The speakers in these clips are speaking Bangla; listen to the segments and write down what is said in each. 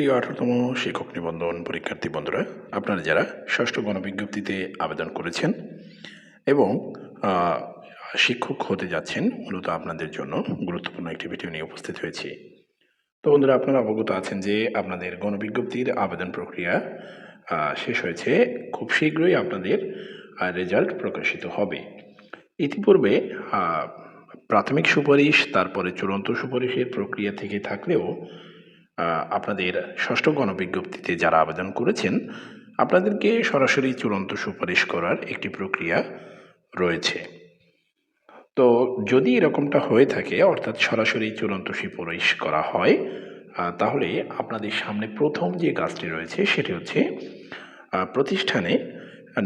প্রিয় আঠারোতম শিক্ষক নিবন্ধন পরীক্ষার্থী বন্ধুরা, আপনারা যারা ষষ্ঠ গণবিজ্ঞপ্তিতে আবেদন করেছেন এবং শিক্ষক হতে যাচ্ছেন, মূলত আপনাদের জন্য গুরুত্বপূর্ণ একটি ভিডিও নিয়ে উপস্থিত হয়েছি। তো বন্ধুরা, আপনারা অবগত আছেন যে আপনাদের গণবিজ্ঞপ্তির আবেদন প্রক্রিয়া শেষ হয়েছে। খুব শীঘ্রই আপনাদের রেজাল্ট প্রকাশিত হবে। ইতিপূর্বে প্রাথমিক সুপারিশ, তারপরে চূড়ান্ত সুপারিশের প্রক্রিয়া থেকে থাকলেও আপনাদের ষষ্ঠ গণবিজ্ঞপ্তিতে যারা আবেদন করেছেন, আপনাদেরকে সরাসরি চূড়ান্ত সুপারিশ করার একটি প্রক্রিয়া রয়েছে। তো যদি এরকমটা হয়ে থাকে, অর্থাৎ সরাসরি চূড়ান্ত সুপারিশ করা হয় তাহলে আপনাদের সামনে প্রথম যে কাজটি রয়েছে, সেটি হচ্ছে প্রতিষ্ঠানে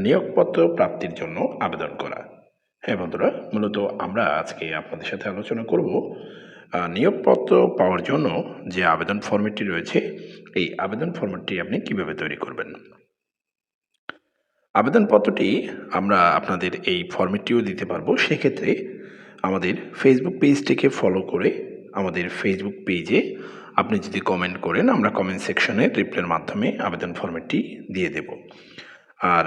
নিয়োগপত্র প্রাপ্তির জন্য আবেদন করা। হ্যাঁ বন্ধুরা, মূলত আমরা আজকে আপনাদের সাথে আলোচনা করব নিয়োগপত্র পাওয়ার জন্য যে আবেদন ফর্মেটটি রয়েছে, এই আবেদন ফর্মেটটি আপনি কীভাবে তৈরি করবেন? আবেদনপত্রটি আমরা আপনাদের এই ফর্মেটটিও দিতে পারব। সেক্ষেত্রে আমাদের ফেসবুক পেজটিকে ফলো করে আমাদের ফেসবুক পেজে আপনি যদি কমেন্ট করেন, আমরা কমেন্ট সেকশনে রিপ্লাইয়ের মাধ্যমে আবেদন ফর্মেটটি দিয়ে দেব। আর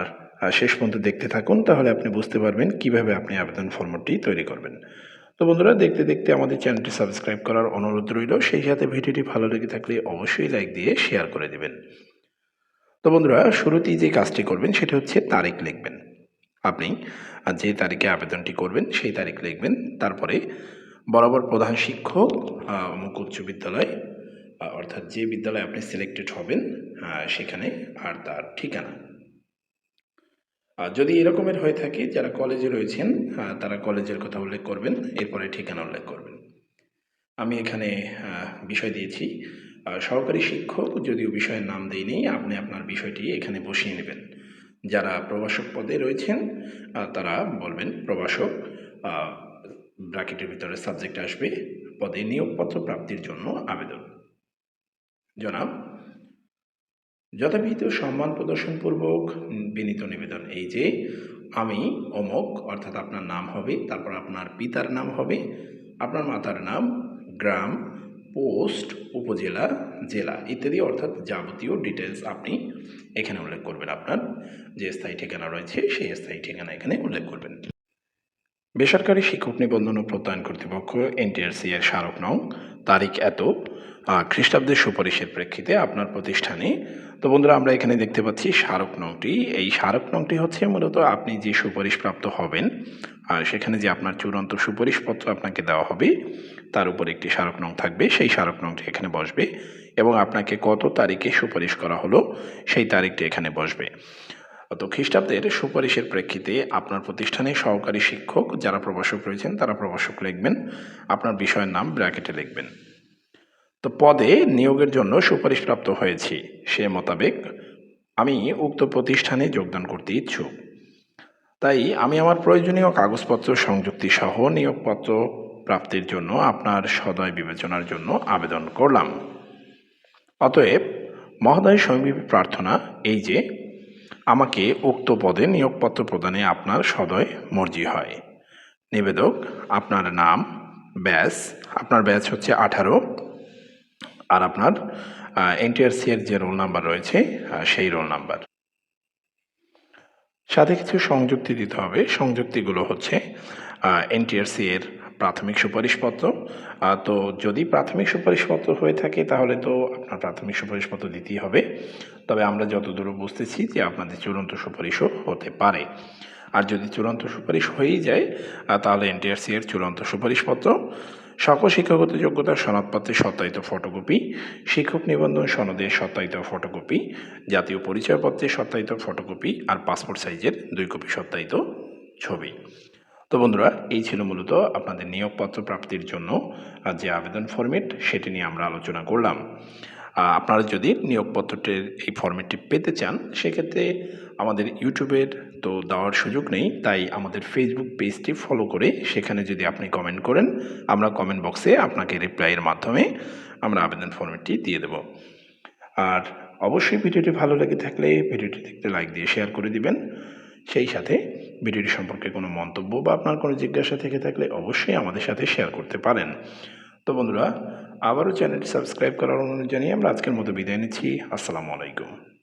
শেষ পর্যন্ত দেখতে থাকুন, তাহলে আপনি বুঝতে পারবেন কীভাবে আপনি আবেদন ফর্মটি তৈরি করবেন। তো বন্ধুরা, দেখতে দেখতে আমাদের চ্যানেলটি সাবস্ক্রাইব করার অনুরোধ রইল। সেই সাথে ভিডিওটি ভালো লেগে থাকলে অবশ্যই লাইক দিয়ে শেয়ার করে দেবেন। তো বন্ধুরা, শুরুতেই যে কাজটি করবেন সেটা হচ্ছে তারিখ লিখবেন। আপনি যে তারিখে আবেদনটি করবেন সেই তারিখ লিখবেন। তারপরে বরাবর প্রধান শিক্ষক অমুক উচ্চ বিদ্যালয় অর্থাৎ যে বিদ্যালয়ে আপনি সিলেক্টেড হবেন সেখানে আর তার ঠিকানা। যদি এরকমের হয়ে থাকে, যারা কলেজে রয়েছেন তারা কলেজের কথা উল্লেখ করবেন, এরপরে ঠিকানা উল্লেখ করবেন। আমি এখানে বিষয় দিয়েছি। সহকারী শিক্ষক যদিও বিষয়ের নাম দেইনি, আপনি আপনার বিষয়টি এখানে বসিয়ে নেবেন। যারা প্রভাষক পদে রয়েছেন তারা বলবেন, প্রভাষক ব্র্যাকেটের ভিতরে সাবজেক্ট আসবে, পদে নিয়োগপত্র প্রাপ্তির জন্য আবেদন। জনাব যথাবিহিত সম্মান প্রদর্শনপূর্বক বিনীত নিবেদন এই যে, আমি অমক, অর্থাৎ আপনার নাম হবে, তারপর আপনার পিতার নাম হবে, আপনার মাতার নাম গ্রাম, পোস্ট, উপজেলা, জেলা ইত্যাদি, অর্থাৎ যাবতীয় ডিটেলস আপনি এখানে উল্লেখ করবেন আপনার। যে স্থায়ী ঠিকানা রয়েছে, সেই স্থায়ী ঠিকানা এখানে উল্লেখ করবেন। বেসরকারি শিক্ষক নিবন্ধন ও প্রত্যয়ন কর্তৃপক্ষ, এনটিআরসি এর স্মারক নং, তারিখ এত খ্রিস্টাব্দের সুপারিশের প্রেক্ষিতে আপনার প্রতিষ্ঠানে তো বন্ধুরা, আমরা এখানে দেখতে পাচ্ছি স্মারক নংটি। এই স্মারক নংটি হচ্ছে মূলত আপনি যে সুপারিশপ্রাপ্ত হবেন, আর সেখানে যে আপনার চূড়ান্ত সুপারিশপত্র আপনাকে দেওয়া হবে, তার উপর একটি স্মারক নং থাকবে। সেই স্মারক নংটি এখানে বসবে এবং আপনাকে কত তারিখে সুপারিশ করা হলো, সেই তারিখটি এখানে বসবে। তো খ্রিস্টাব্দের সুপারিশের প্রেক্ষিতে আপনার প্রতিষ্ঠানে সহকারী শিক্ষক যারা প্রভাষক রয়েছেন, তারা প্রভাষক লিখবেন, আপনার বিষয়ের নাম ব্র্যাকেটে লিখবেন। তো পদে নিয়োগের জন্য সুপারিশপ্রাপ্ত হয়েছি। সে মোতাবেক আমি উক্ত প্রতিষ্ঠানে যোগদান করতে ইচ্ছুক। তাই আমি আমার প্রয়োজনীয় কাগজপত্র সংযুক্তি সহ নিয়োগপত্র প্রাপ্তির জন্য আপনার সদয় বিবেচনার জন্য আবেদন করলাম। অতএব মহোদয় সমীপী প্রার্থনা এই যে, আমাকে উক্ত পদে নিয়োগপত্র প্রদানে আপনার সদয় মর্জি হয়। নিবেদক, আপনার নাম, ব্যাস, আপনার ব্যাচ হচ্ছে আঠারো। আর আপনার এনটিআরসি এর যে রোল নাম্বার রয়েছে সেই রোল নাম্বার সাথে কিছু সংযুক্তি দিতে হবে। সংযুক্তিগুলো হচ্ছে এনটিআরসি এর প্রাথমিক সুপারিশপত্র। তো যদি প্রাথমিক সুপারিশপত্র হয়ে থাকে, তাহলে তো আপনার প্রাথমিক সুপারিশপত্র দিতেই হবে। তবে আমরা যতদূর বুঝতেছি যে আপনাদের চূড়ান্ত সুপারিশও হতে পারে। আর যদি চূড়ান্ত সুপারিশ হয়েই যায় তাহলে এনটিআরসি এর চূড়ান্ত সুপারিশপত্র। সকল শিক্ষাগত যোগ্যতার সনদপত্রের সত্যায়িত ফটোকপি, শিক্ষক নিবন্ধন সনদের সত্যায়িত ফটোকপি, জাতীয় পরিচয়পত্রের সত্যায়িত ফটোকপি আর পাসপোর্ট সাইজের দুই কপি সত্যায়িত ছবি। তো বন্ধুরা, এই ছিল মূলত আপনাদের নিয়োগপত্র প্রাপ্তির জন্য যে আবেদন ফরম্যাট সেটি নিয়ে আমরা আলোচনা করলাম। আপনারা যদি নিয়োগপত্রটির এই ফরম্যাটটি পেতে চান, সেক্ষেত্রে আমাদের ইউটিউবের তো দেওয়ার সুযোগ নেই, তাই আমাদের ফেসবুক পেজটি ফলো করে সেখানে যদি আপনি কমেন্ট করেন, আমরা কমেন্ট বক্সে আপনাকে রিপ্লাইয়ের মাধ্যমে আমরা আবেদন ফরম্যাটটি দিয়ে দেব। আর অবশ্যই ভিডিওটি ভালো লেগে থাকলে ভিডিওটি দেখতে লাইক দিয়ে শেয়ার করে দিবেন। সেই সাথে ভিডিওটি সম্পর্কে কোনো মন্তব্য বা আপনার কোনো জিজ্ঞাসা থেকে থাকলে অবশ্যই আমাদের সাথে শেয়ার করতে পারেন। তো বন্ধুরা, আবারও চ্যানেলটি সাবস্ক্রাইব করার অনুরোধ জানিয়ে আমরা আজকের মতো বিদায় নিচ্ছি। আসসালামু আলাইকুম।